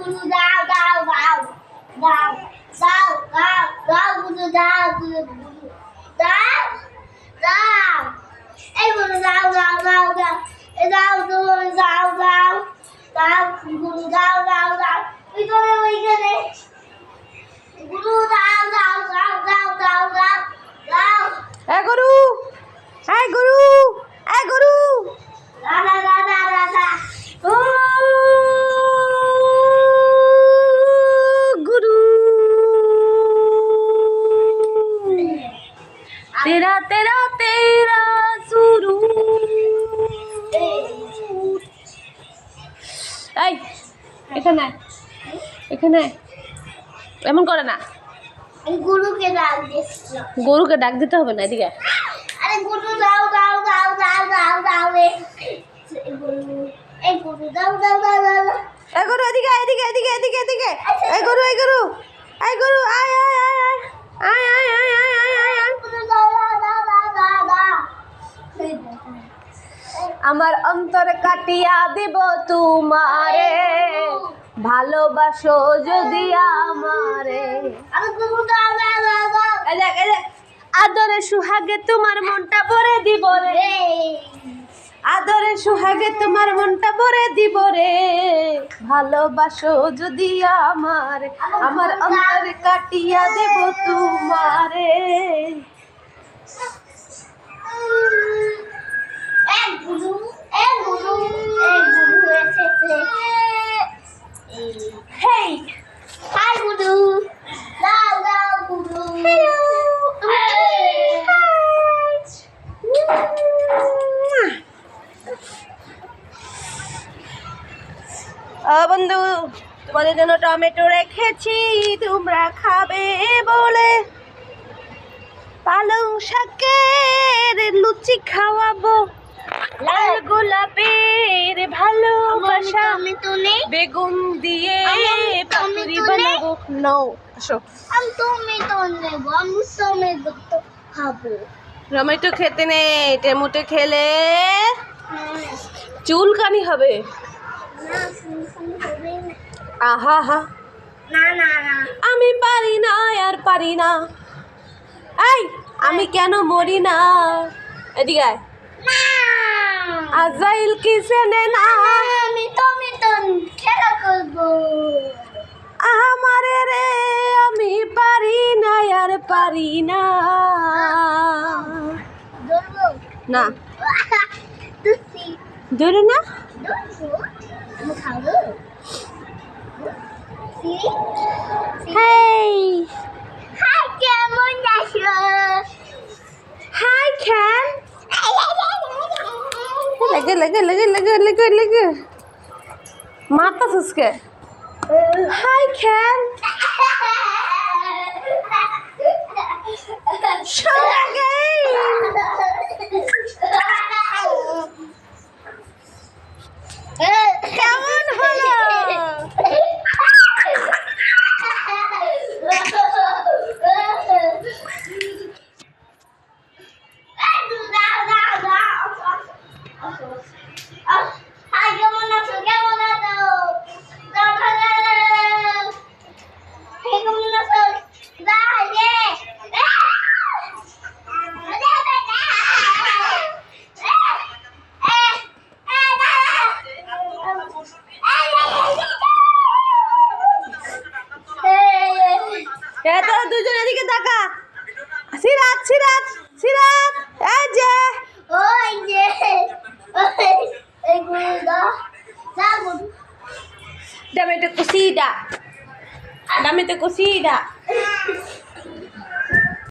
গুরু দাও দাও দাও দাও দাও দাও দাও গুরু দাও গুরু দাও দাও এই গুরু দাও দাও দাও দাও এই দাও গুরু দাও দাও দাও গুরু দাও দাও দাও ওই করে ওইখানে গুরু দাও দাও দাও দাও দাও দাও দাও এ গরু, এই গরু। এখানে এখানে এমন করে না। গুরুকে ডাক গরুকে ডাক দিতে হবে না এদিকে আরে গুরু দাও দাও দাও দাও দাও দাও রে। এই গুরু দাও দাও দাও দাও দাও। এই গরু এদিকে এদিকে এদিকে এদিকে এদিকে। এই গরু এই গরু এই গরু আয়। আমার অন্তর কাটিয়া দিব তোমারে। ভালোবাসো যদি আমারে। আদরে সুহাগে তোমার মনটা ভরে দিব রে। আদরে সুহাগে তোমার মনটা ভরে দিব রে। ভালোবাসো যদি আমার আমার অন্তরে কাটিয়া দেব তোমারে এক গুরু এক গুরু এক গুরু এসেছে হেই হাই গুরু দাও দাও গুরু ও বন্ধু তোমাদের জন্য টমেটো রেখেছি তোমরা খাবে বলে। পালং শাকের লুচি খাওয়াবো লাল গোলাপের ভালোবাসা বেগুন দিয়ে পাতুরি টমেটো বানাবো। নাও আসো। আমি তো নেব আমি টমেটো খাব। টমেটো খেতে নেই টেমুটে খেলে। চুলকানি হবে। আহা হা না না না আমি পারি না আর পারি না। এই আমি কেন মরি না? এদিকে। আজাইল কি চেনে না? আমি টমেটো খেলা করব আমারে রে আমি পারি না আর পারি না। না। ধরো না? Hey. Hi, কেমন আছো? Hi, Cam. লাগে লাগে লাগে লাগে লাগে লাগে মারতা সুসকে হাই খ্যান Show again! এদিকে তাকা। সিরাজ সিরাজ সিরাজ এই যে। ওই যে ডামেতে কুসিডা। ডামেতে কুসিডা।